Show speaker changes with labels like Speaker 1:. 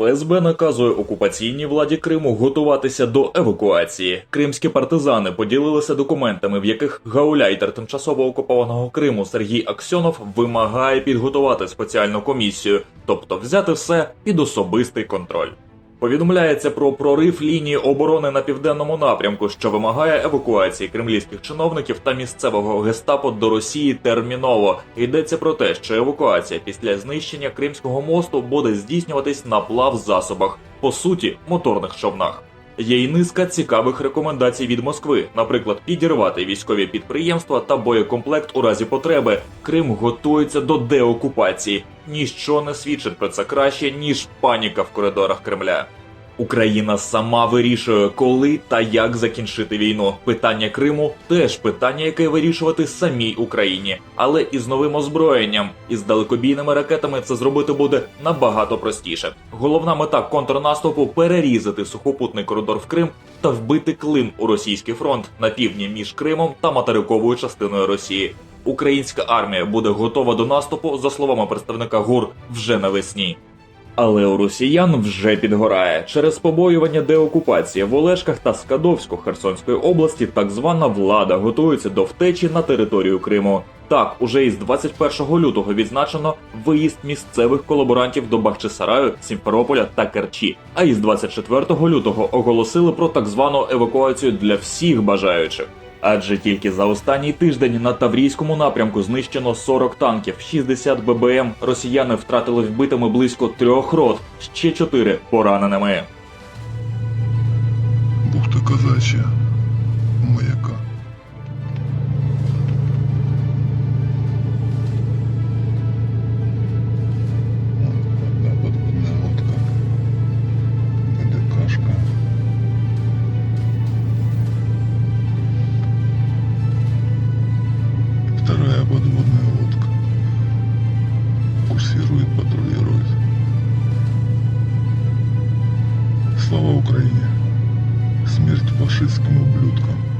Speaker 1: ФСБ наказує окупаційній владі Криму готуватися до евакуації. Кримські партизани поділилися документами, в яких гауляйтер тимчасово окупованого Криму Сергій Аксьонов вимагає підготувати спеціальну комісію, тобто взяти все під особистий контроль. Повідомляється про прорив лінії оборони на південному напрямку, що вимагає евакуації кремлівських чиновників та місцевого гестапо до Росії терміново. Йдеться про те, що евакуація після знищення Кримського мосту буде здійснюватись на плав засобах, по суті, моторних човнах. Є й низка цікавих рекомендацій від Москви, наприклад, підірвати військові підприємства та боєкомплект у разі потреби. Крим готується до деокупації. Ніщо не свідчить про це краще, ніж паніка в коридорах Кремля. Україна сама вирішує, коли та як закінчити війну. Питання Криму теж питання, яке вирішувати самій Україні, але із новим озброєнням із далекобійними ракетами це зробити буде набагато простіше. Головна мета контрнаступу перерізати сухопутний коридор в Крим та вбити клин у російський фронт на півдні між Кримом та материковою частиною Росії. Українська армія буде готова до наступу, за словами представника ГУР, вже навесні. Але у росіян вже підгорає через побоювання деокупації в Олешках та Скадовську Херсонської області. Так звана влада готується до втечі на територію Криму. Так, уже із 21 лютого відзначено виїзд місцевих колаборантів до Бахчисараю, Сімферополя та Керчі. А із 24 лютого оголосили про так звану евакуацію для всіх бажаючих. Адже тільки за останній тиждень на Таврійському напрямку знищено 40 танків, 60 ББМ. Росіяни втратили вбитими близько трьох рот, ще чотири пораненими.
Speaker 2: Бухта казача, маяка. Курсирует, патрулирует. Слава Украине! Смерть фашистским ублюдкам.